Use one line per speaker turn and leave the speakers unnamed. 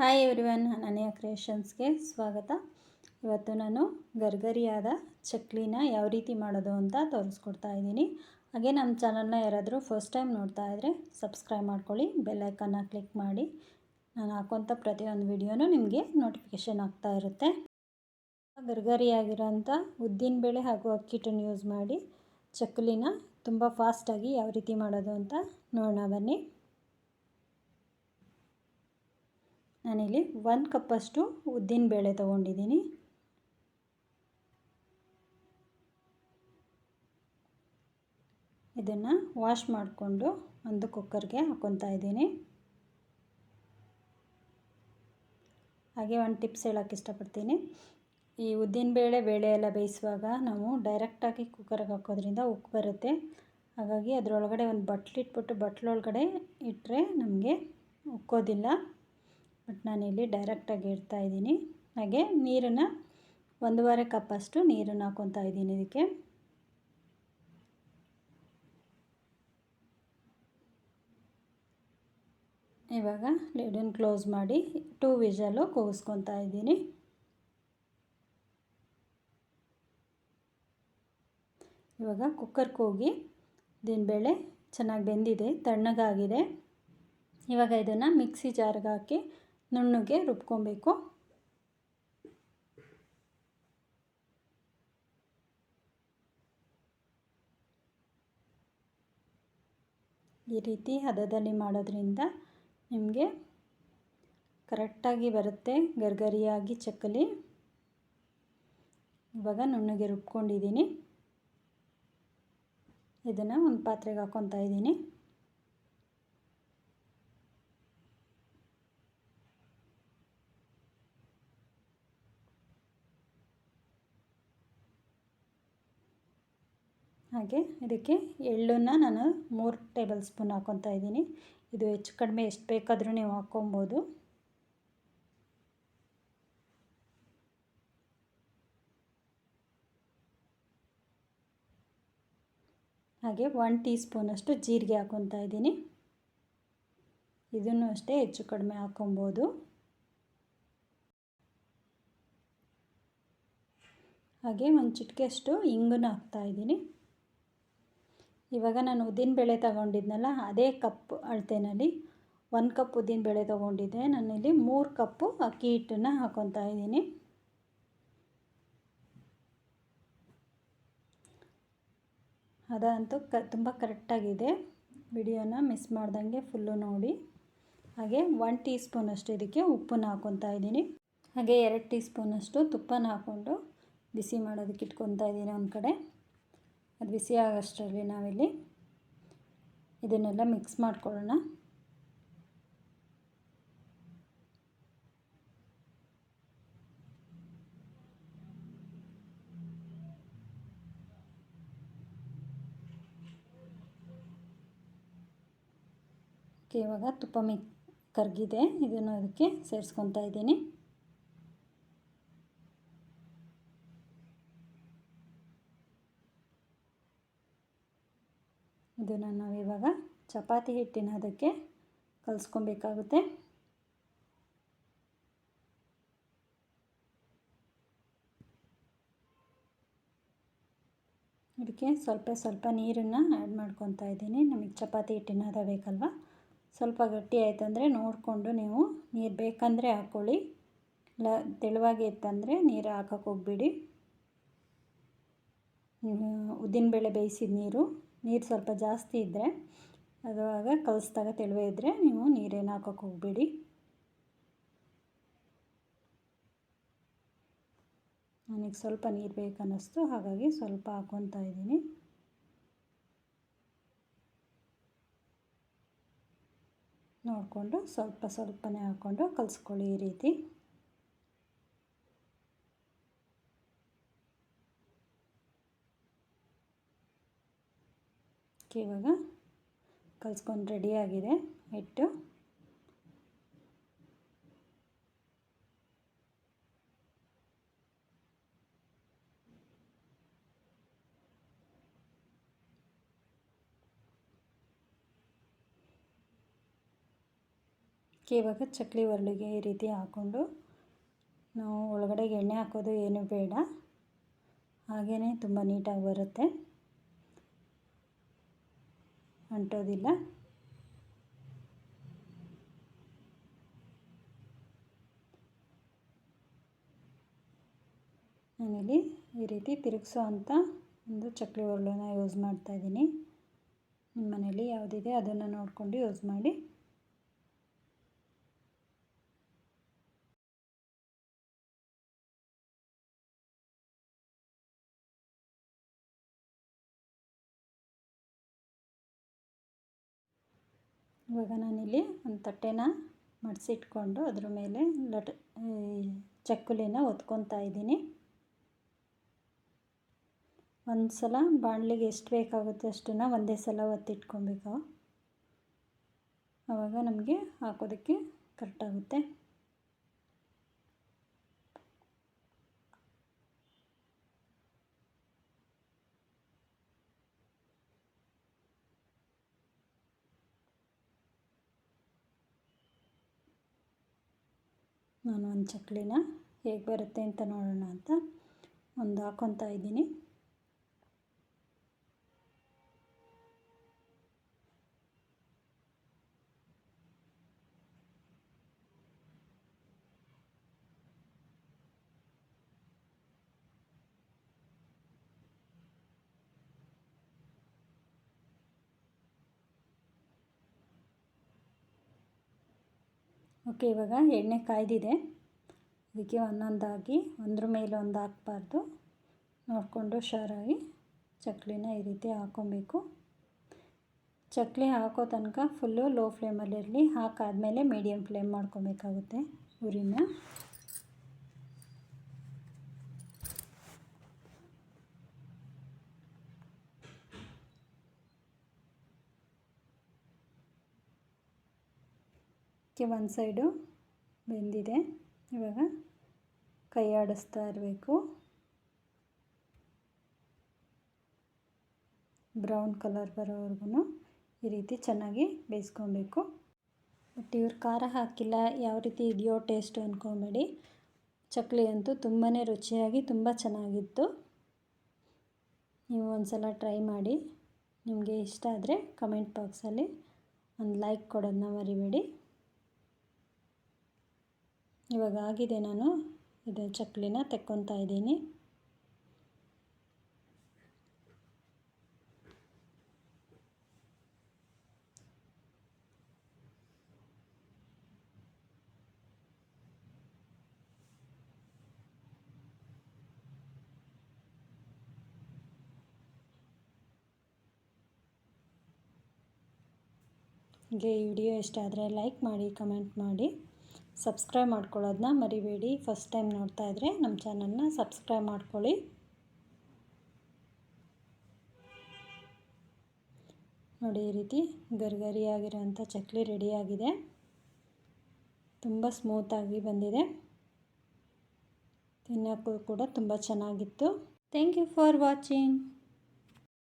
Hi everyone ಅನನ್ಯ ಕ್ರಿಯೇಷನ್ಸ್ಗೆ ಸ್ವಾಗತ. ಇವತ್ತು ನಾನು ಗರ್ಗರಿಯಾದ ಚಕ್ಲಿನ ಯಾವ ರೀತಿ ಮಾಡೋದು ಅಂತ ತೋರಿಸ್ಕೊಡ್ತಾ ಇದ್ದೀನಿ. ಹಾಗೆ ನಮ್ಮ ಚಾನಲ್ನ ಯಾರಾದರೂ ಫಸ್ಟ್ ಟೈಮ್ ನೋಡ್ತಾ ಇದ್ದರೆ ಸಬ್ಸ್ಕ್ರೈಬ್ ಮಾಡ್ಕೊಳ್ಳಿ ಬೆಲ್ಲೈಕನ್ನ ಕ್ಲಿಕ್ ಮಾಡಿ. ನಾನು ಹಾಕೋಂಥ ಪ್ರತಿಯೊಂದು ವಿಡಿಯೋನೂ ನಿಮಗೆ ನೋಟಿಫಿಕೇಷನ್ ಆಗ್ತಾ ಇರುತ್ತೆ. ಗರ್ಗರಿಯಾಗಿರೋಂಥ ಉದ್ದಿನಬೇಳೆ ಹಾಗೂ ಅಕ್ಕಿಟ್ಟನ್ನು ಯೂಸ್ ಮಾಡಿ ಚಕ್ಲಿನ ತುಂಬ ಫಾಸ್ಟಾಗಿ ಯಾವ ರೀತಿ ಮಾಡೋದು ಅಂತ ನೋಡೋಣ ಬನ್ನಿ. ನಾನಿಲ್ಲಿ ಒನ್ ಕಪ್ಪಷ್ಟು ಉದ್ದಿನ ಬೇಳೆ ತೊಗೊಂಡಿದ್ದೀನಿ. ಇದನ್ನು ವಾಶ್ ಮಾಡಿಕೊಂಡು ಒಂದು ಕುಕ್ಕರ್ಗೆ ಹಾಕ್ಕೊತಾ ಇದ್ದೀನಿ. ಹಾಗೆ ಒಂದು ಟಿಪ್ಸ್ ಹೇಳೋಕ್ಕೆ ಇಷ್ಟಪಡ್ತೀನಿ. ಈ ಉದ್ದಿನಬೇಳೆ ಬೇಳೆ ಎಲ್ಲ ಬೇಯಿಸುವಾಗ ನಾವು ಡೈರೆಕ್ಟಾಗಿ ಕುಕ್ಕರ್ಗೆ ಹಾಕೋದ್ರಿಂದ ಉಪ್ಪು ಬರುತ್ತೆ. ಹಾಗಾಗಿ ಅದರೊಳಗಡೆ ಒಂದು ಬಟ್ಲಿಟ್ಬಿಟ್ಟು ಬಟ್ಲೊಳಗಡೆ ಇಟ್ಟರೆ ನಮಗೆ ಉಕ್ಕೋದಿಲ್ಲ. ಬಟ್ ನಾನಿಲ್ಲಿ ಡೈರೆಕ್ಟಾಗಿ ಇಡ್ತಾ ಇದ್ದೀನಿ. ಹಾಗೆ ನೀರನ್ನು ಒಂದೂವರೆ ಕಪ್ಪಷ್ಟು ನೀರನ್ನು ಹಾಕ್ಕೊತಾ ಇದ್ದೀನಿ ಇದಕ್ಕೆ. ಇವಾಗ ಲಿಡನ್ನು ಕ್ಲೋಸ್ ಮಾಡಿ ಟೂ ವಿಷಲು ಕೂಗಿಸ್ಕೊತಾ ಇದ್ದೀನಿ. ಇವಾಗ ಕುಕ್ಕರ್ ಕೂಗಿ ಬೇಳೆ ಚೆನ್ನಾಗಿ ಬೆಂದಿದೆ, ತಣ್ಣಗಾಗಿದೆ. ಇವಾಗ ಇದನ್ನು ಮಿಕ್ಸಿ ಜಾರ್ಗೆ ಹಾಕಿ ನುಣ್ಣಗೆ ರುಬ್ಕೊಬೇಕು. ಈ ರೀತಿ ಹದದಲ್ಲಿ ಮಾಡೋದ್ರಿಂದ ನಿಮಗೆ ಕರೆಕ್ಟಾಗಿ ಬರುತ್ತೆ, ಗರ್ಗರಿಯಾಗಿ ಚಕ್ಕಲಿ. ಇವಾಗ ನುಣ್ಣಗೆ ರುಬ್ಕೊಂಡಿದ್ದೀನಿ. ಇದನ್ನು ಒಂದು ಪಾತ್ರೆಗೆ ಹಾಕ್ಕೊತಾ ಇದ್ದೀನಿ. ಹಾಗೆ ಇದಕ್ಕೆ ಎಳ್ಳನ್ನು ನಾನು ಮೂರು ಟೇಬಲ್ ಸ್ಪೂನ್ ಹಾಕ್ಕೊತಾ ಇದ್ದೀನಿ. ಇದು ಹೆಚ್ಚು ಕಡಿಮೆ ಎಷ್ಟು ಬೇಕಾದರೂ ನೀವು ಹಾಕ್ಕೊಬೋದು ಹಾಗೆ ಒನ್ ಟೀ ಸ್ಪೂನಷ್ಟು ಜೀರಿಗೆ ಹಾಕ್ಕೊತಾ ಇದ್ದೀನಿ. ಇದನ್ನು ಅಷ್ಟೇ ಹೆಚ್ಚು ಕಡಿಮೆ ಹಾಕ್ಕೊಬೋದು ಹಾಗೆ ಒಂದು ಚಿಟಿಕೆಯಷ್ಟು ಇಂಗನ್ನು ಹಾಕ್ತಾಯಿದ್ದೀನಿ ಇವಾಗ ನಾನು ಉದ್ದಿನಬೇಳೆ ತಗೊಂಡಿದ್ನಲ್ಲ, ಅದೇ ಕಪ್ ಅಳತೆನಲ್ಲಿ ಒಂದು ಕಪ್ ಉದ್ದಿನಬೇಳೆ ತೊಗೊಂಡಿದ್ದೆ. ನಾನಿಲ್ಲಿ ಮೂರು ಕಪ್ಪು ಅಕ್ಕಿ ಹಿಟ್ಟನ್ನು ಹಾಕ್ಕೊತಾ ಇದ್ದೀನಿ. ಅದಂತೂ ಕ ತುಂಬ ಕರೆಕ್ಟಾಗಿದೆ. ವಿಡಿಯೋನ ಮಿಸ್ ಮಾಡ್ದಂಗೆ ಫುಲ್ಲು ನೋಡಿ. ಹಾಗೆ ಒನ್ ಟೀ ಸ್ಪೂನಷ್ಟು ಇದಕ್ಕೆ ಉಪ್ಪನ್ನು ಹಾಕ್ಕೊತಾ ಇದ್ದೀನಿ. ಹಾಗೆ ಎರಡು ಟೀ ಸ್ಪೂನಷ್ಟು ತುಪ್ಪನ ಹಾಕ್ಕೊಂಡು ಬಿಸಿ ಮಾಡೋದಕ್ಕೆ ಇಟ್ಕೊತಾ ಇದ್ದೀನಿ ಒಂದು ಕಡೆ. ಅದು ಬಿಸಿ ಆಗೋಷ್ಟರಲ್ಲಿ ನಾವಿಲ್ಲಿ ಇದನ್ನೆಲ್ಲ ಮಿಕ್ಸ್ ಮಾಡ್ಕೊಳ್ಳೋಣ. ಇವಾಗ ತುಪ್ಪ ಮಿಕ್ ಕರಗಿದೆ. ಇದನ್ನು ಅದಕ್ಕೆ ಸೇರಿಸ್ಕೊತಾ ಇದ್ದೀನಿ. ಇದನ್ನು ಇವಾಗ ಚಪಾತಿ ಹಿಟ್ಟಿನ ಅದಕ್ಕೆ ಕಲಿಸ್ಕೊಬೇಕಾಗುತ್ತೆ. ಅದಕ್ಕೆ ಸ್ವಲ್ಪ ಸ್ವಲ್ಪ ನೀರನ್ನು ಆ್ಯಡ್ ಮಾಡ್ಕೊತಾ ಇದ್ದೀನಿ. ನಮಗೆ ಚಪಾತಿ ಹಿಟ್ಟಿನ ಅದ ಬೇಕಲ್ವ? ಸ್ವಲ್ಪ ಗಟ್ಟಿ ಆಯ್ತು ಅಂದರೆ ನೋಡಿಕೊಂಡು ನೀವು ನೀರು ಬೇಕಂದರೆ ಹಾಕ್ಕೊಳ್ಳಿ. ಇಲ್ಲ ತೆಳುವಾಗಿ ಇತ್ತಂದರೆ ನೀರು ಹಾಕೋಕೆ ಹೋಗ್ಬಿಡಿ. ಉದ್ದಿನಬೇಳೆ ಬೇಯಿಸಿದ ನೀರು. ನೀರು ಸ್ವಲ್ಪ ಜಾಸ್ತಿ ಇದ್ದರೆ ಅದುವಾಗ ಕಲಿಸ್ದಾಗ ತೆಳುವೆ ಇದ್ದರೆ ನೀವು ನೀರೇನು ಹಾಕೋಕೆ ಹೋಗಬೇಡಿ. ನನಗೆ ಸ್ವಲ್ಪ ನೀರು ಬೇಕನ್ನಿಸ್ತು, ಹಾಗಾಗಿ ಸ್ವಲ್ಪ ಹಾಕ್ಕೊತಾ ಇದ್ದೀನಿ. ನೋಡಿಕೊಂಡು ಸ್ವಲ್ಪ ಸ್ವಲ್ಪನೇ ಹಾಕ್ಕೊಂಡು ಕಲಿಸ್ಕೊಳ್ಳಿ ಈ ರೀತಿ. ಇವಾಗ ಕಲ್ಸ್ಕೊಂಡು ರೆಡಿಯಾಗಿದೆ ಹಿಟ್ಟು ಇವಾಗ ಚಕ್ಲಿ ಒರಳಿಗೆ ಈ ರೀತಿ ಹಾಕ್ಕೊಂಡು ನಾವು ಒಳಗಡೆಗೆ ಎಣ್ಣೆ ಹಾಕೋದು ಏನೂ ಬೇಡ ಹಾಗೆಯೇ ತುಂಬ ನೀಟಾಗಿ ಬರುತ್ತೆ. ಅಂಟೋದಿಲ್ಲ. ನಾನಿಲ್ಲಿ ಈ ರೀತಿ ತಿರುಗಿಸೋ ಅಂಥ ಒಂದು ಚಕ್ಲಿ ಒರಳನ್ನ ಯೂಸ್ ಮಾಡ್ತಾಯಿದ್ದೀನಿ ನಿಮ್ಮ ಮನೇಲಿ ಯಾವುದಿದೆ ಅದನ್ನು ನೋಡಿಕೊಂಡು ಯೂಸ್ ಮಾಡಿ. ಇವಾಗ ನಾನಿಲ್ಲಿ ಒಂದು ತಟ್ಟೆನ ಮಡಿಸಿಟ್ಕೊಂಡು ಅದ್ರ ಮೇಲೆ ಲಟ್ ಚಕ್ಕುಲಿನ ಒತ್ಕೊತಾ ಇದ್ದೀನಿ. ಒಂದು ಸಲ ಬಾಣಲಿಗೆ ಎಷ್ಟು ಬೇಕಾಗುತ್ತೆ ಅಷ್ಟನ್ನು ಒಂದೇ ಸಲ ಒತ್ತಿಟ್ಕೊಬೇಕು. ಆವಾಗ ನಮಗೆ ಹಾಕೋದಕ್ಕೆ ಕರೆಕ್ಟಾಗುತ್ತೆ ನಾನು ಒಂದು ಚಕ್ಕುಲಿನ ಹೇಗೆ ಬರುತ್ತೆ ಅಂತ ನೋಡೋಣ ಅಂತ ಒಂದು ಹಾಕ್ಕೊತಾ ಇದ್ದೀನಿ. ಓಕೆ, ಇವಾಗ ಎಣ್ಣೆ ಕಾಯ್ದಿದೆ. ಅದಕ್ಕೆ ಒಂದೊಂದಾಗಿ, ಒಂದ್ರ ಮೇಲೆ ಒಂದು ಹಾಕ್ಬಾರ್ದು. ನೋಡಿಕೊಂಡು ಹುಷಾರಾಗಿ ಚಕ್ಲಿನ ಈ ರೀತಿ ಹಾಕ್ಕೊಬೇಕು ಚಕ್ಲಿ ಹಾಕೋ ತನಕ ಫುಲ್ಲು ಲೋ ಫ್ಲೇಮಲ್ಲಿರಲಿ ಹಾಕಾದಮೇಲೆ ಮೀಡಿಯಮ್ ಫ್ಲೇಮ್ ಮಾಡ್ಕೊಬೇಕಾಗುತ್ತೆ. ಉರಿನ. ಅದಕ್ಕೆ ಒಂದು ಸೈಡು ಬೆಂದಿದೆ. ಇವಾಗ ಕೈ ಆಡಿಸ್ತಾ ಇರಬೇಕು. ಬ್ರೌನ್ ಕಲರ್ ಬರೋವರೆಗೂ ಈ ರೀತಿ ಚೆನ್ನಾಗಿ ಬೇಯಿಸ್ಕೊಬೇಕು. ಬಟ್ ಇವ್ರು ಖಾರ ಹಾಕಿಲ್ಲ, ಯಾವ ರೀತಿ ಇದೆಯೋ ಟೇಸ್ಟು ಅಂದ್ಕೊಬೇಡಿ ಚಕ್ಲಿ ಅಂತೂ ತುಂಬಾ ರುಚಿಯಾಗಿ ತುಂಬ ಚೆನ್ನಾಗಿತ್ತು. ನೀವು ಒಂದು ಸಲ ಟ್ರೈ ಮಾಡಿ. ನಿಮಗೆ ಇಷ್ಟ ಆದರೆ ಕಮೆಂಟ್ ಬಾಕ್ಸಲ್ಲಿ ಒಂದು ಲೈಕ್ ಕೊಡೋದನ್ನ ಮರಿಬೇಡಿ. ಇವಾಗ ಆಗಿದೆ ನಾನು ಇದು ಚಕ್ಲಿನ ತೆಕ್ಕೊತಾ ಇದ್ದೀನಿ. ಹೀಗೆ ಈ ವಿಡಿಯೋ ಇಷ್ಟ ಆದರೆ ಲೈಕ್ ಮಾಡಿ, ಕಮೆಂಟ್ ಮಾಡಿ. ಸಬ್ಸ್ಕ್ರೈಬ್ ಮಾಡ್ಕೊಳ್ಳೋದನ್ನ ಮರಿಬೇಡಿ. ಫಸ್ಟ್ ಟೈಮ್ ನೋಡ್ತಾ ಇದ್ರೆ ನಮ್ಮ ಚಾನಲ್ನ ಸಬ್ಸ್ಕ್ರೈಬ್ ಮಾಡ್ಕೊಳ್ಳಿ. ನೋಡಿ, ಈ ರೀತಿ ಗರಿಗರಿಯಾಗಿರೋಂಥ ಚಕ್ಲಿ ರೆಡಿಯಾಗಿದೆ. ತುಂಬ ಸ್ಮೂತಾಗಿ ಬಂದಿದೆ. ತಿನ್ನೋಕ್ಕೂ ಕೂಡ ತುಂಬ ಚೆನ್ನಾಗಿತ್ತು. Thank you for watching